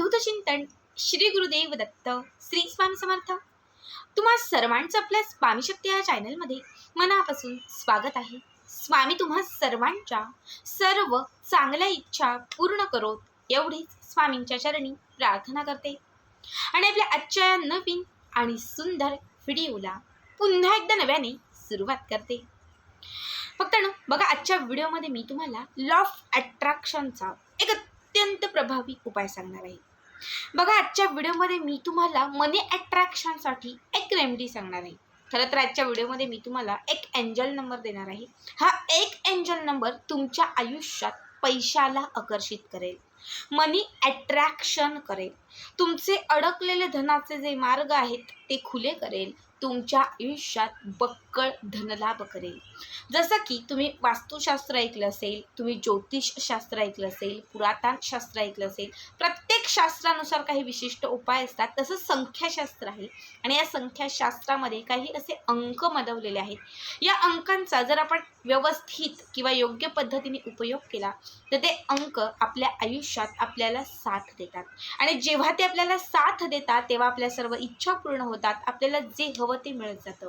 अवधूत चिंतन श्री गुरुदेव दत्त श्री स्वामी समर्थ. तुम्हा सर्वांचं आपल्या स्वामी शक्ती या चॅनलमध्ये मनापासून स्वागत आहे. स्वामी तुम्हा सर्वांच्या सर्व चांगल्या इच्छा पूर्ण करोत एवढीच स्वामींच्या चरणी प्रार्थना करते. आणि आपल्या आजच्या या नवीन आणि सुंदर व्हिडिओला पुन्हा एकदा नव्याने सुरुवात करते. फक्त बघा आजच्या व्हिडिओमध्ये मी तुम्हाला लॉ ऑफ अट्रॅक्शनचा एक अत्यंत प्रभावी उपाय सांगणार आहे. बघा आजच्या व्हिडिओमध्ये मी तुम्हाला मनी अट्रॅक्शनसाठी एक रेमेडी सांगणार आहे. खरं तर आजच्या व्हिडिओमध्ये मी तुम्हाला एक एंजल नंबर देणार आहे. हा एक एंजल नंबर तुमच्या आयुष्यात पैशाला आकर्षित करेल. मनी अट्रॅक्शन करेल. तुमचे अडकलेले धनाचे जे मार्ग आहेत ते खुले करेल. तुमच्या आयुष्यात बक्कळ धनलाभ करेल. जसं की तुम्ही वास्तुशास्त्र ऐकलं असेल तुम्ही ज्योतिषशास्त्र ऐकलं असेल पुरातनशास्त्र ऐकलं असेल प्रत्येक शास्त्रानुसार काही विशिष्ट उपाय असतात. तसंच संख्याशास्त्र आहे आणि या संख्याशास्त्रामध्ये काही असे अंक मदवलेले आहेत. या अंकांचा जर आपण व्यवस्थित किंवा योग्य पद्धतीने उपयोग केला तर ते अंक आपल्या आयुष्यात आपल्याला साथ देतात. आणि जेव्हा ते आपल्याला साथ देतात तेव्हा आपल्या सर्व इच्छा पूर्ण होतात आपल्याला जे हवं ते मिळत जातं.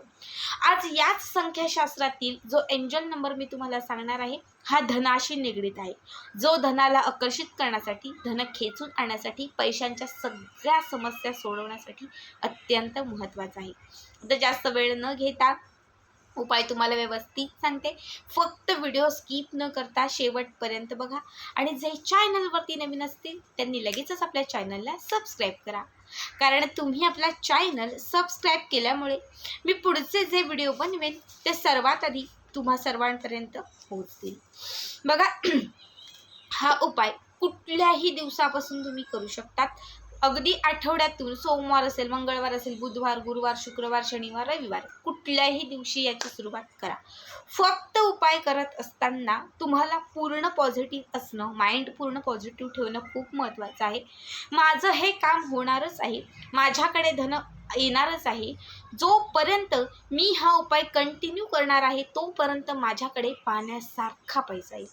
आज याच संख्याशास्त्रातील जो एंजल नंबर मी तुम्हाला सांगणार आहे हा धनाशी निगडीत आहे. जो धनाला आकर्षित करण्यासाठी धन खेचून आणण्यासाठी पैशांच्या सगळ्या समस्या सोडवण्यासाठी अत्यंत महत्त्वाचा आहे. तर जास्त वेळ न घेता उपाय तुम्हाला व्यवस्थित सांगते. फक्त व्हिडिओ स्किप न करता शेवटपर्यंत बघा. आणि जे चॅनलवरती नवीन असतील त्यांनी लगेचच आपल्या चॅनलला सबस्क्राईब करा. कारण तुम्ही आपला चॅनल सबस्क्राईब केल्यामुळे मी पुढचे जे व्हिडिओ बनवेन ते सर्वात आधी तुम्हा सर्वांपर्यंत पोहोचतील. बघा हा उपाय कुठल्याही दिवसापासून तुम्ही करू शकतात. अगदी आठवड्यातून सोमवार असेल मंगळवार असेल बुधवार गुरुवार शुक्रवार शनिवार रविवार कुठल्याही दिवशी याची सुरुवात करा. फक्त उपाय करत असताना तुम्हाला पूर्ण पॉझिटिव्ह असणं माइंड पूर्ण पॉझिटिव्ह ठेवणं खूप महत्त्वाचं आहे. माझं हे काम होणारच आहे. माझ्याकडे धन येणारच आहे. जोपर्यंत मी हा उपाय कंटिन्यू करणार आहे तोपर्यंत माझ्याकडे पाण्यासारखा पैसा येईल.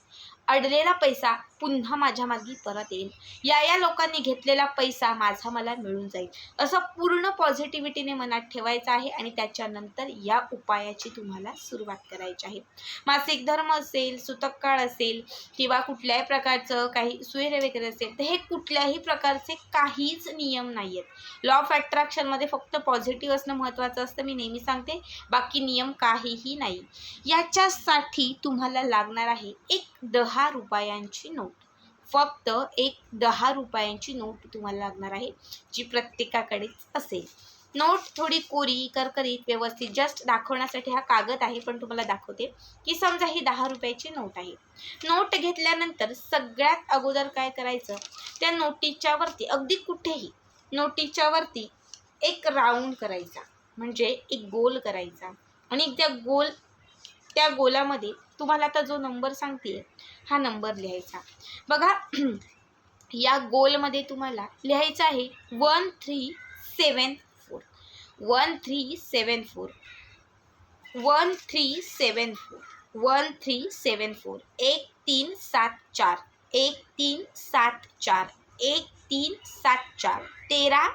अडलेला पैसा पुन्हा माझ्या मागे परत येईल या या लोकांनी घेतलेला पैसा माझा मला मिळून जाईल. असं पूर्ण पॉझिटिव्हिटीने मनात ठेवायचं आहे आणि त्याच्यानंतर या उपायाची तुम्हाला सुरुवात करायची आहे. मासिक धर्म असेल सुतक काळ असेल किंवा कुठल्याही प्रकारचं काही सुयरे वगैरे असेल तर हे कुठल्याही प्रकारचे काहीच नियम नाही आहेत लॉ ऑफ अट्रॅक्शनमध्ये फक्त पॉझिटिव्ह असणं महत्त्वाचं असतं. मी नेहमी सांगते बाकी नियम काहीही नाही. याच्यासाठी तुम्हाला लागणार आहे एक दहा दहा रुपयांची नोट. फक्त एक दहा रुपयांची नोट तुम्हाला लागणार आहे जी प्रत्येकाकडेच असेल. नोट थोडी कोरी करकरीत व्यवस्थित जस्ट दाखवण्यासाठी हा कागद आहे पण तुम्हाला दाखवते की समजा ही दहा रुपयाची नोट आहे. नोट घेतल्यानंतर सगळ्यात अगोदर काय करायचं? त्या नोटीच्या वरती अगदी कुठेही नोटीच्या वरती एक राऊंड करायचा. म्हणजे एक गोल करायचा. आणि त्या गोल त्या गोलामध्ये तुम्हाला आता जो नंबर सांगते हा नंबर लिहायचा. बघा या गोलमध्ये तुम्हाला लिहायचं आहे one three seven four. One three seven four. One three seven four. One three seven four. एक तीन सात चार. एक तीन सात चार. एक तीन सात चार. तेरा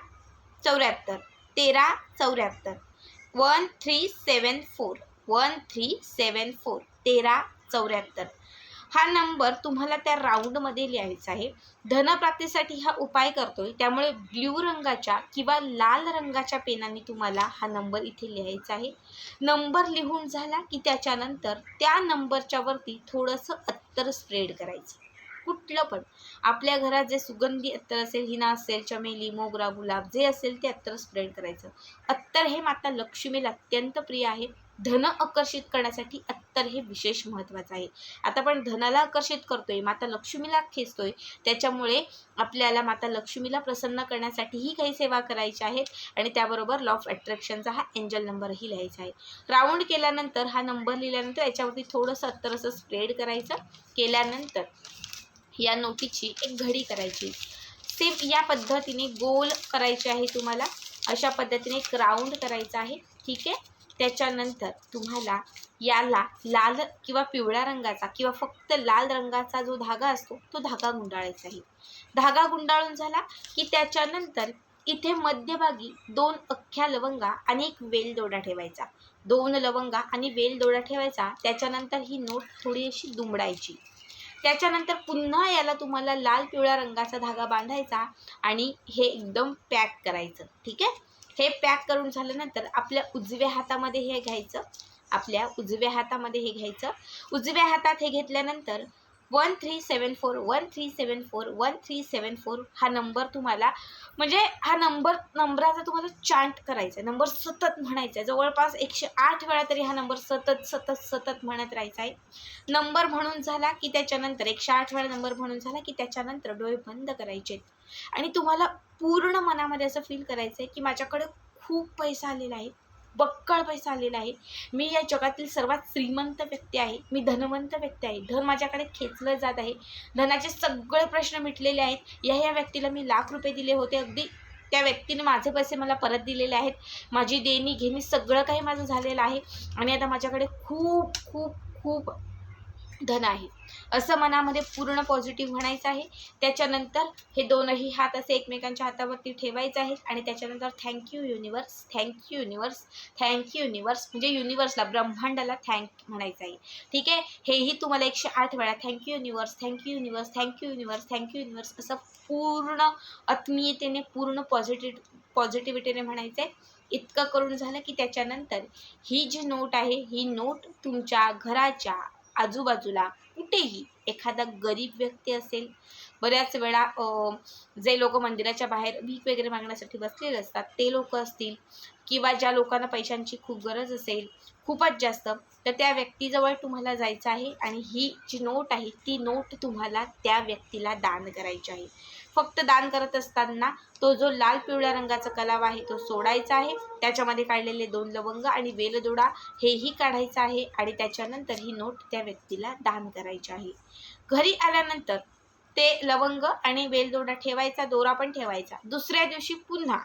चौऱ्याहत्तर. तेरा चौऱ्याहत्तर. One three seven four. One three seven four तेरा चौऱ्याहत्तर. हा नंबर तुम्हाला त्या राऊंडमध्ये लिहायचा आहे. धनप्राप्तीसाठी हा उपाय करतोय. त्यामुळे ब्ल्यू रंगाच्या किंवा लाल रंगाच्या पेनाने तुम्हाला हा नंबर इथे लिहायचा आहे. नंबर लिहून झाला की त्याच्यानंतर त्या नंबरच्या वरती थोडंसं अत्तर स्प्रेड करायचं. कुठलं पण. आपल्या घरात जे सुगंधी अत्तर असेल हिना असेल चमेली मोगरा गुलाब जे असेल ते अत्तर स्प्रेड करायचं. अत्तर हे माता लक्ष्मीला अत्यंत प्रिय आहे. धन आकर्षित करण्यासाठी अत्तर हे विशेष महत्त्वाचं आहे. आता आपण धनाला आकर्षित करतोय माता लक्ष्मीला खेचतोय त्याच्यामुळे आपल्याला माता लक्ष्मीला प्रसन्न करण्यासाठीही काही सेवा करायच्या आहेत आणि त्याबरोबर लॉ ऑफ अट्रॅक्शनचा हा एंजल नंबरही लिहायचा आहे. राऊंड केल्यानंतर हा नंबर लिहिल्यानंतर याच्यावरती थोडंसं अत्तर असं स्प्रेड करायचं. केल्यानंतर या नोटीची एक घडी करायची. सेम या पद्धतीने गोल करायचे आहे तुम्हाला. अशा पद्धतीने एक राऊंड करायचा आहे. ठीक आहे? त्याच्यानंतर तुम्हाला याला लाल किंवा पिवळ्या रंगाचा किंवा फक्त लाल रंगाचा जो धागा असतो तो धागा गुंडाळायचा आहे. धागा गुंडाळून झाला की त्याच्यानंतर इथे मध्यभागी दोन अख्ख्या लवंगा आणि एक वेल दोडा ठेवायचा. दोन लवंगा आणि वेल दोडा ठेवायचा त्याच्यानंतर ही नोट थोडी अशी दुमडायची. त्याच्यानंतर पुन्हा याला तुम्हाला लाल पिवळ्या रंगाचा धागा बांधायचा आणि हे एकदम पॅक करायचं. ठीक आहे? हे पॅक करून झाल्यानंतर आपल्या उजव्या हातामध्ये हे घ्यायचं. आपल्या उजव्या हातामध्ये हे घ्यायचं. उजव्या हातात हे घेतल्यानंतर one three seven four one three seven four one three seven four हा नंबर तुम्हाला म्हणजे हा नंबर नंबराचा तुम्हाला चांट करायचा आहे. नंबर सतत म्हणायचा आहे. जवळपास एकशे आठ वेळा तरी हा नंबर सतत सतत सतत म्हणत राहायचा आहे. नंबर म्हणून झाला की त्याच्यानंतर एकशे आठ वेळा नंबर म्हणून झाला की त्याच्यानंतर डोळे बंद करायचे. आणि तुम्हाला पूर्ण मनामध्ये असं फील करायचं आहे की माझ्याकडे खूप पैसा आलेला आहे. बक्कळ पैसा आलेला आहे. मी या जगातील सर्वात श्रीमंत व्यक्ती आहे. मी धनवंत व्यक्ती आहे. धन माझ्याकडे खेचलं जात आहे. धनाचे सगळे प्रश्न मिटलेले आहेत. या या व्यक्तीला मी लाख रुपये दिले होते. अगदी त्या व्यक्तीने माझे पैसे मला परत दिलेले आहेत. माझी देणी घेणी सगळं काही माझं झालेलं आहे. आणि आता माझ्याकडे खूप खूप खूप धन आहे. असं मनामध्ये पूर्ण पॉझिटिव्ह म्हणायचं आहे. त्याच्यानंतर हे दोनही हात असे एकमेकांच्या हातावरती ठेवायचे आहेत आणि त्याच्यानंतर thank you universe thank you universe thank you universe म्हणजे युनिवर्सला ब्रह्मांडाला थँक म्हणायचं आहे. ठीक आहे? हेही तुम्हाला एकशे आठ वेळा thank you universe thank you universe thank you universe thank you universe असं पूर्ण आत्मीयतेने पूर्ण पॉझिटिव्ह पॉझिटिव्हिटीने म्हणायचं आहे. इतकं करून झालं की त्याच्यानंतर ही जी नोट आहे ही नोट तुमच्या घराच्या आजूबाजूला कुठेही एखादा गरीब व्यक्ती असेल बऱ्याच वेळा जे लोक मंदिराच्या बाहेर भीक वगैरे मागण्यासाठी बसलेले असतात ते लोक असतील किंवा ज्या लोकांना पैशांची खूप गरज असेल खूपच जास्त तर त्या व्यक्तीजवळ तुम्हाला जायचं आहे आणि ही जी नोट आहे ती नोट तुम्हाला त्या व्यक्तीला दान करायची आहे. फक्त दान करत असताना तो जो लाल पिवळ्या रंगाचा कलाव आहे तो सोडायचा आहे. त्याच्यामध्ये काढलेले दोन लवंग आणि वेलदोडा हेही काढायचं आहे आणि त्याच्यानंतर ही नोट त्या व्यक्तीला दान करायची आहे. घरी आल्यानंतर ते लवंग आणि वेलदोडा ठेवायचा दोरा पण ठेवायचा. दुसऱ्या दिवशी पुन्हा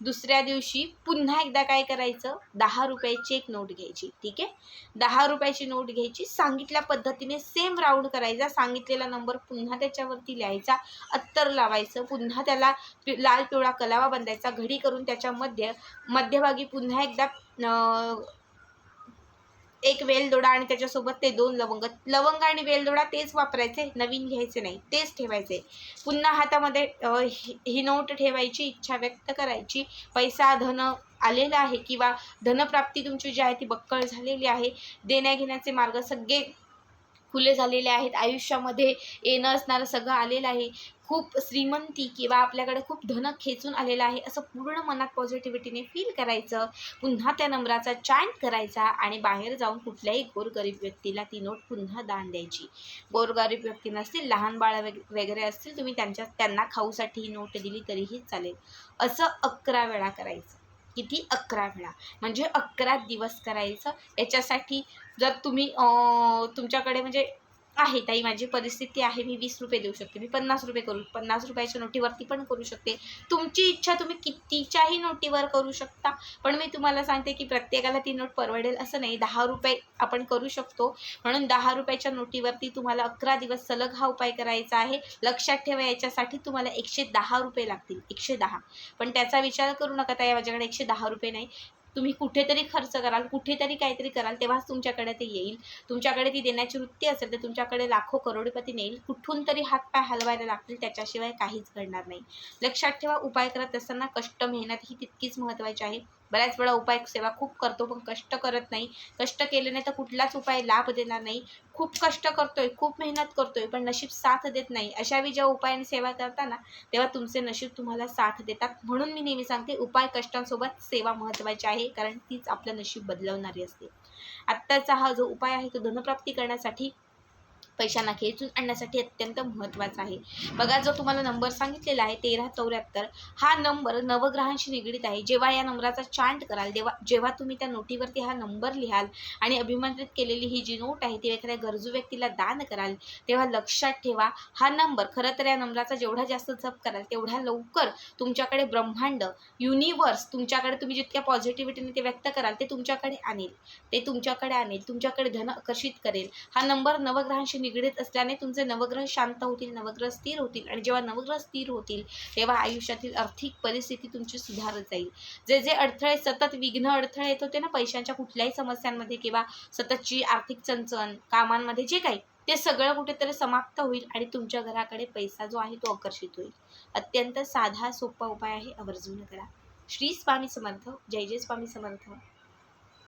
दुसऱ्या दिवशी पुन्हा एकदा काय करायचं? दहा रुपयाची एक नोट घ्यायची ठीक आहे? दहा रुपयाची नोट घ्यायची सांगितल्या पद्धतीने सेम राऊंड करायचा सांगितलेला नंबर पुन्हा त्याच्यावरती लिहायचा अत्तर लावायचं पुन्हा त्याला पि लाल पिवळा कलावा बांधायचा घडी करून त्याच्यामध्ये मध्यभागी पुन्हा एकदा एक वेलदोडा आणि त्याच्यासोबत ते दोन लवंग. लवंग आणि वेलदोडा तेच वापरायचे नवीन घ्यायचे नाही तेच ठेवायचे. पुन्हा हातामध्ये ही नोट ठेवायची इच्छा व्यक्त करायची. पैसा धन आलेला आहे किंवा धनप्राप्ती तुमची जी आहे ती बक्कळ झालेली आहे देण्याघेण्याचे मार्ग सगळे खुले झालेले आहेत. आयुष्यामध्ये येणं असणारं सगळं आलेलं आहे. खूप श्रीमंती किंवा आपल्याकडे खूप धन खेचून आलेलं आहे असं पूर्ण मनात पॉझिटिव्हिटीने फील करायचं पुन्हा त्या नंबराचा चॅन्ट करायचा आणि बाहेर जाऊन कुठल्याही गोरगरीब व्यक्तीला ती नोट पुन्हा दान द्यायची. गोरगरीब व्यक्ती नसतील लहान बाळ वगैरे असतील तुम्ही त्यांच्या त्यांना खाऊसाठी ही नोट दिली तरीही चालेल. असं अकरा वेळा करायचं. किती? अकरा वेळा. म्हणजे अकरा दिवस करायचं. याच्यासाठी जर तुम्ही तुमच्याकडे म्हणजे आहे ताई माझी परिस्थिती आहे मी वीस रुपये देऊ शकते मी पन्नास रुपये करू पन्नास रुपयाच्या नोटीवरती पण करू शकते. तुमची इच्छा तुम्ही कितीच्याही नोटीवर करू शकता पण मी तुम्हाला सांगते की प्रत्येकाला ती नोट परवडेल असं नाही. दहा रुपये आपण करू शकतो म्हणून दहा रुपयाच्या नोटीवरती तुम्हाला अकरा दिवस सलग हा उपाय करायचा आहे. लक्षात ठेवा याच्यासाठी तुम्हाला एकशे दहा रुपये लागतील एकशे दहा. पण त्याचा विचार करू नका ताई माझ्याकडे एकशे दहा रुपये नाही. तुम्ही कुठेतरी खर्च कराल कुठेतरी काहीतरी कराल तेव्हाच तुमच्याकडे ते येईल. तुमच्याकडे ती देण्याची वृत्ती असेल तर तुमच्याकडे लाखो करोडपती नेईल. कुठून तरी हातपाय हलवायला लागतील त्याच्याशिवाय काहीच घडणार नाही. लक्षात ठेवा उपाय करत असताना कष्ट मेहनत ही तितकीच महत्त्वाची आहे. बऱ्याच वेळा उपाय सेवा खूप करतो पण कष्ट करत नाही. कष्ट केले नाही तर कुठलाच उपाय लाभ देणार नाही. खूप कष्ट करतोय खूप मेहनत करतोय पण नशीब साथ देत नाही. अशावेळी जेव्हा उपाय आणि सेवा करताना तेव्हा तुमचे नशीब तुम्हाला साथ देतात. म्हणून मी नेहमी सांगते उपाय कष्टांसोबत सेवा महत्त्वाची आहे कारण तीच आपलं नशीब बदलवणारी असते. आत्ताचा हा जो उपाय आहे तो धनप्राप्ती करण्यासाठी पैशांना खेचून आणण्यासाठी अत्यंत महत्त्वाचा आहे. बघा जो तुम्हाला नंबर सांगितलेला आहे तेरा चौऱ्याहत्तर हा नंबर नवग्रहांशी निगडीत आहे. जेव्हा या नंबराचा चांट कराल तेव्हा जेव्हा तुम्ही त्या नोटीवरती हा नंबर लिहाल आणि अभिमंत्रित केलेली ही जी नोट आहे ती एखाद्या गरजू व्यक्तीला दान कराल तेव्हा लक्षात ठेवा हा नंबर खरं तर या नंबराचा जेवढा जास्त जप कराल तेवढ्या लवकर तुमच्याकडे ब्रह्मांड युनिवर्स तुमच्याकडे तुम्ही जितक्या पॉझिटिव्हिटीने ते व्यक्त कराल ते तुमच्याकडे आणेल. ते तुमच्याकडे आणेल तुमच्याकडे धन आकर्षित करेल. हा नंबर नवग्रहांशी निगडीत असल्याने तुमचे नवग्रह शांत होतील नवग्रह स्थिर होतील आणि जेव्हा नवग्रह स्थिर होतील तेव्हा आयुष्यातील आर्थिक परिस्थिती तुमची सुधारत जाईल. जे जे अडथळे सतत विघ्न अडथळे येत होते ना पैशांच्या कुठल्याही समस्यांमध्ये किंवा सततची आर्थिक चणचण कामांमध्ये जे काही ते सगळं कुठेतरी समाप्त होईल आणि तुमच्या घराकडे पैसा जो आहे तो आकर्षित होईल. अत्यंत साधा सोपा उपाय आहे आवर्जून करा. श्री स्वामी समर्थ जय जय स्वामी समर्थ.